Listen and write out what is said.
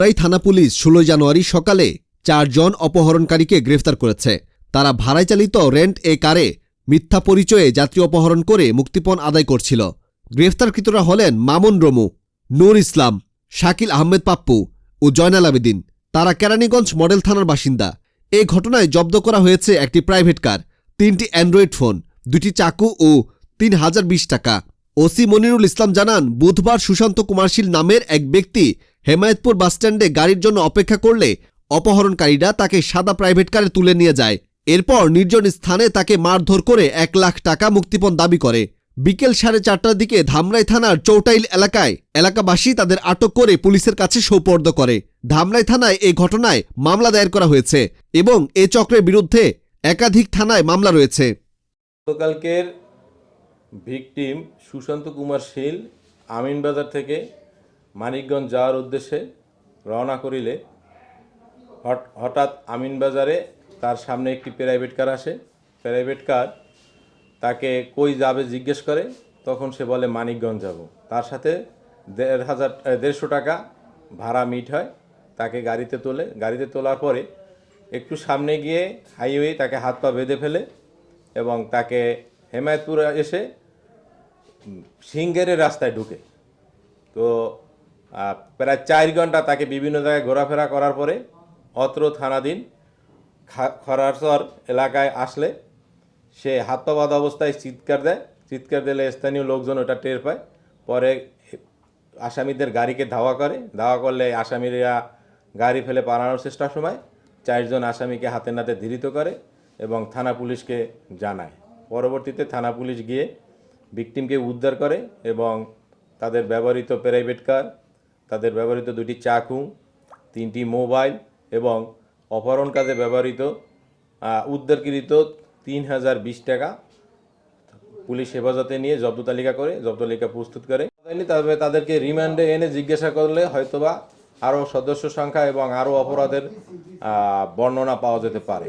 রাই থানা পুলিশ ষোলো জানুয়ারি সকালে চারজন অপহরণকারীকে গ্রেফতার করেছে। তারা ভাড়ায় চালিত রেন্ট এ কারে মিথ্যা পরিচয়ে যাত্রী অপহরণ করে মুক্তিপণ আদায় করছিল। গ্রেফতারকৃতরা হলেন মামুন রমু, নূর ইসলাম, শাকিল আহমেদ পাপ্পু ও জয়নাল আবেদিন। তারা কেরানীগঞ্জ মডেল থানার বাসিন্দা। এই ঘটনায় জব্দ করা হয়েছে একটি প্রাইভেট কার, তিনটি অ্যান্ড্রয়েড ফোন, দুটি চাকু ও তিন হাজার বিশ টাকা। ওসি মনিরুল ইসলাম জানান, বুধবার সুশান্ত কুমারশীল নামের এক ব্যক্তি হেমায়তপুর বাসস্ট্যান্ডে গাড়ির জন্য অপেক্ষা করলে অপহরণকারীরা তাকে সাদা প্রাইভেট কারে তুলে নিয়ে যায়। এরপর নির্জন স্থানে তাকে মারধর করে এক লাখ টাকা মুক্তিপণ দাবি করে। বিকেল সাড়ে চারটার দিকে ধামরাই থানার চৌটাইল এলাকায় এলাকাবাসী তাদের আটক করে পুলিশের কাছে সৌপর্দ করে। ধামরাই থানায় এই ঘটনায় মামলা দায়ের করা হয়েছে এবং এ চক্রের বিরুদ্ধে একাধিক থানায় মামলা রয়েছে। গতকালকের ভিকটিম সুশান্ত কুমার শীল আমিনবাজার থেকে মানিকগঞ্জ যাওয়ার উদ্দেশ্যে রওনা করিলে হঠাৎ আমিনবাজারে তার সামনে একটি প্রাইভেট কার আসে। প্রাইভেট কার তাকে কই যাবে জিজ্ঞেস করে, তখন সে বলে, মানিকগঞ্জ যাব। তার সাথে দেড় হাজার দেড়শো টাকা ভাড়া মিট হয়। তাকে গাড়িতে তোলে। গাড়িতে তোলার পরে একটু সামনে গিয়ে হাইওয়ে তাকে হাত পা বেঁধে ফেলে এবং তাকে হেমায়তপুর এসে সিঙ্গেরের রাস্তায় ঢুকে। তো প্রায় চার ঘণ্টা তাকে বিভিন্ন জায়গায় ঘোরাফেরা করার পরে অত্র থানাধীন খরারসর এলাকায় আসলে। সে হাত অবস্থায় চিৎকার দেয়। চিৎকার দিলে স্থানীয় লোকজন ওটা টের পায়। পরে আসামিদের গাড়িকে ধাওয়া করে। ধাওয়া করলে আসামিরা গাড়ি ফেলে পালানোর চেষ্টার সময় চারজন আসামিকে হাতে নাতে ধৃত করে এবং থানা পুলিশকে জানায়। পরবর্তীতে থানা পুলিশ গিয়ে ভিকটিমকে উদ্ধার করে এবং তাদের ব্যবহৃত প্রাইভেট কার তাদের ব্যবহৃত দুটি চাকু তিনটি মোবাইল এবং অপহরণ কাজে ব্যবহৃত উদ্ধারকৃত তিন হাজার বিশ টাকা পুলিশ হেফাজতে নিয়ে জব্দ তালিকা করে, জব্দ তালিকা প্রস্তুত করে। তবে তাদেরকে রিমান্ডে এনে জিজ্ঞাসা করলে হয়তোবা আরও সদস্য সংখ্যা এবং আরও অপরাধের বর্ণনা পাওয়া যেতে পারে।